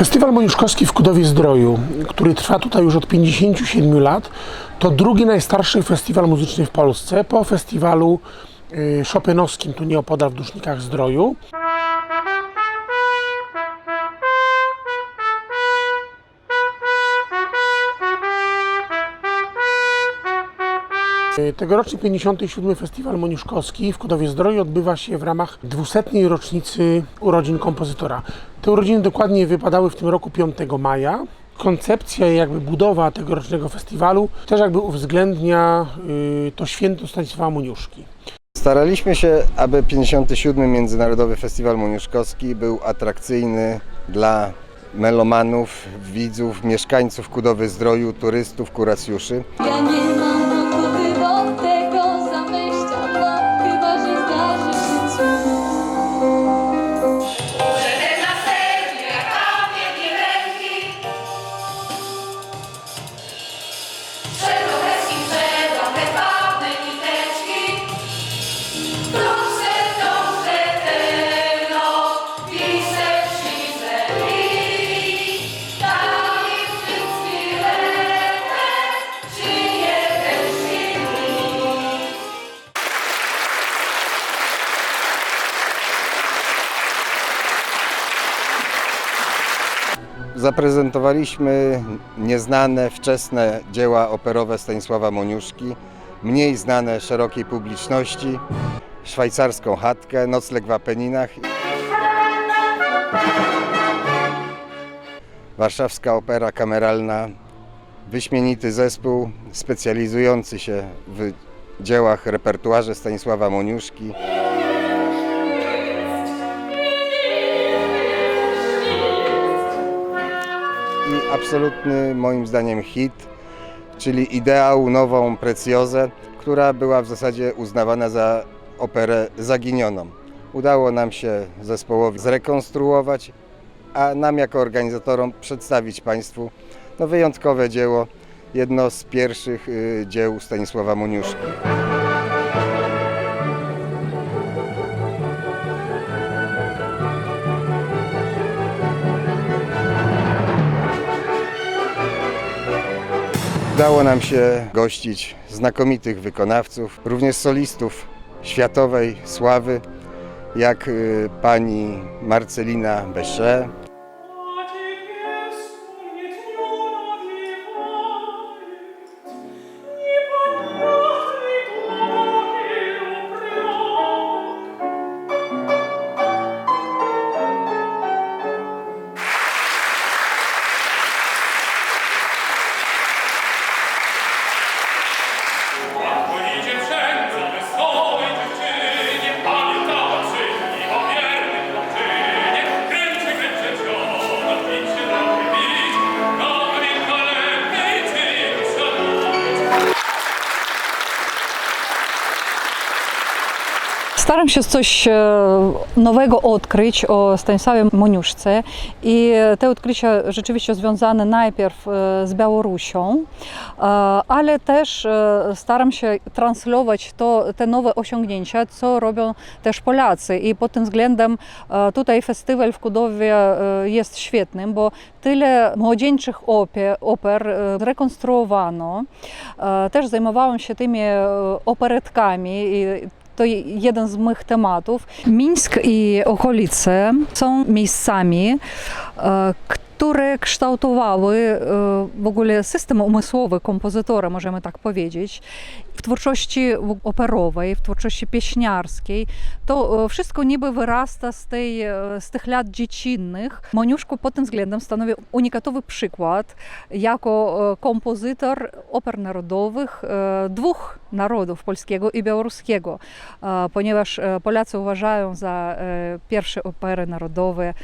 Festiwal Moniuszkowski w Kudowie-Zdroju, który trwa tutaj już od 57 lat, to drugi najstarszy festiwal muzyczny w Polsce po festiwalu y, Chopinowskim tu nieopodal w Dusznikach Zdroju. Tegoroczny 57. Festiwal Moniuszkowski w Kudowie-Zdroju odbywa się w ramach 200. rocznicy urodzin kompozytora. Te urodziny dokładnie wypadały w tym roku 5 maja. Koncepcja i jakby budowa tegorocznego festiwalu też jakby uwzględnia y, to święto Stanisława Moniuszki. Staraliśmy się, aby 57. Międzynarodowy Festiwal Moniuszkowski był atrakcyjny dla melomanów, widzów, mieszkańców Kudowy Zdroju, turystów, kuracjuszy. Zaprezentowaliśmy nieznane, wczesne dzieła operowe Stanisława Moniuszki, mniej znane szerokiej publiczności, szwajcarską chatkę, nocleg w Apeninach. Warszawska Opera Kameralna, wyśmienity zespół specjalizujący się w dziełach repertuarze Stanisława Moniuszki. Absolutny moim zdaniem hit, czyli ideał nową Precjozę, która była w zasadzie uznawana za operę zaginioną. Udało nam się zespołowi zrekonstruować, a nam jako organizatorom przedstawić Państwu no, wyjątkowe dzieło, jedno z pierwszych y, dzieł Stanisława Moniuszki. Udało nam się gościć znakomitych wykonawców, również solistów światowej sławy, jak y, pani Marcelina Bechet, Staram się coś e, nowego odkryć o Stanisławie Moniuszce i te odkrycia rzeczywiście związane najpierw e, z Białorusią, e, ale też e, staram się translować to, te nowe osiągnięcia, co robią też Polacy i pod tym względem e, tutaj festiwal w Kudowie e, jest świetnym, bo tyle młodzieńczych oper e, zrekonstruowano. E, Też zajmowałam się tymi e, operetkami i to jeden z moich tematów. Mińsk i okolice są miejscami, e, które kształtowały e, w ogóle system umysłowy kompozytora, możemy tak powiedzieć. W twórczości operowej, w twórczości pieśniarskiej, to e, wszystko niby wyrasta z, tej, z tych lat dziecinnych. Moniuszko pod tym względem stanowi unikatowy przykład jako kompozytor oper narodowych dwóch narodów, polskiego i białoruskiego, e, ponieważ e, Polacy uważają za e, pierwsze opery narodowe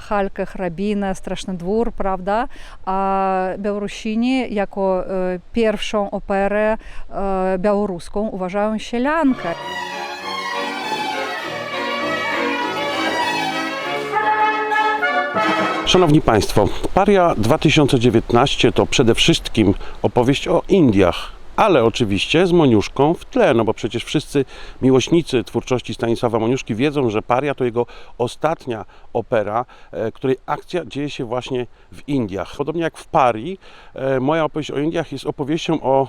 Halkę, Hrabinę, Straszny Dwór, prawda, a Białorusini jako pierwszą operę białoruską uważają Sielankę. Szanowni Państwo, Paria 2019 to przede wszystkim opowieść o Indiach, ale oczywiście z Moniuszką w tle, no bo przecież wszyscy miłośnicy twórczości Stanisława Moniuszki wiedzą, że Paria to jego ostatnia opera, e, której akcja dzieje się właśnie w Indiach. Podobnie jak w Parii, e, moja opowieść o Indiach jest opowieścią o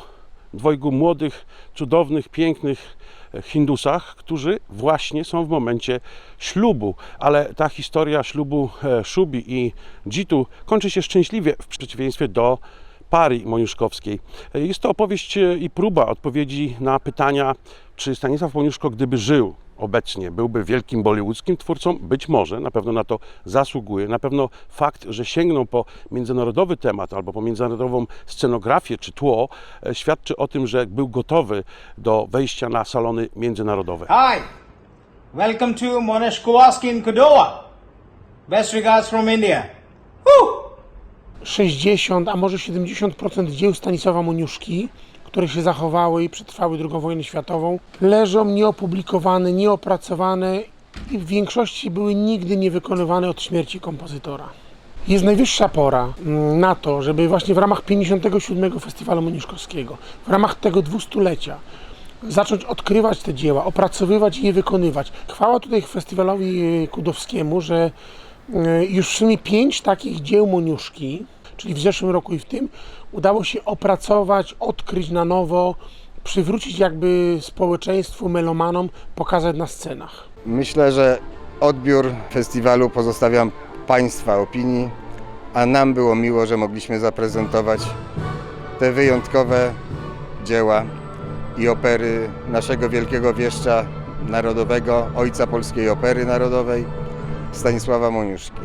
dwojgu młodych, cudownych, pięknych e, Hindusach, którzy właśnie są w momencie ślubu, ale ta historia ślubu Szubi i Dzitu kończy się szczęśliwie w przeciwieństwie do Parii Moniuszkowskiej. Jest to opowieść e, i próba odpowiedzi na pytania, czy Stanisław Moniuszko, gdyby żył obecnie, byłby wielkim bollywoodzkim twórcą? Być może, na pewno na to zasługuje. Na pewno fakt, że sięgnął po międzynarodowy temat albo po międzynarodową scenografię czy tło, e, świadczy o tym, że był gotowy do wejścia na salony międzynarodowe. Hi, welcome to Monash Kowalski in Kodowa. Best regards from India. Woo! 60, a może 70% dzieł Stanisława Moniuszki, które się zachowały i przetrwały II wojnę światową, leżą nieopublikowane, nieopracowane i w większości były nigdy nie wykonywane od śmierci kompozytora. Jest najwyższa pora mm, na to, żeby właśnie w ramach 57. Festiwalu Moniuszkowskiego, w ramach tego dwustulecia, zacząć odkrywać te dzieła, opracowywać i je wykonywać. Chwała tutaj festiwalowi y, Kudowskiemu, że y, już w sumie pięć takich dzieł Moniuszki, czyli w zeszłym roku i w tym, udało się opracować, odkryć na nowo, przywrócić jakby społeczeństwu, melomanom, pokazać na scenach. Myślę, że odbiór festiwalu pozostawiam Państwa opinii, a nam było miło, że mogliśmy zaprezentować te wyjątkowe dzieła i opery naszego wielkiego wieszcza narodowego, ojca polskiej opery narodowej, Stanisława Moniuszki.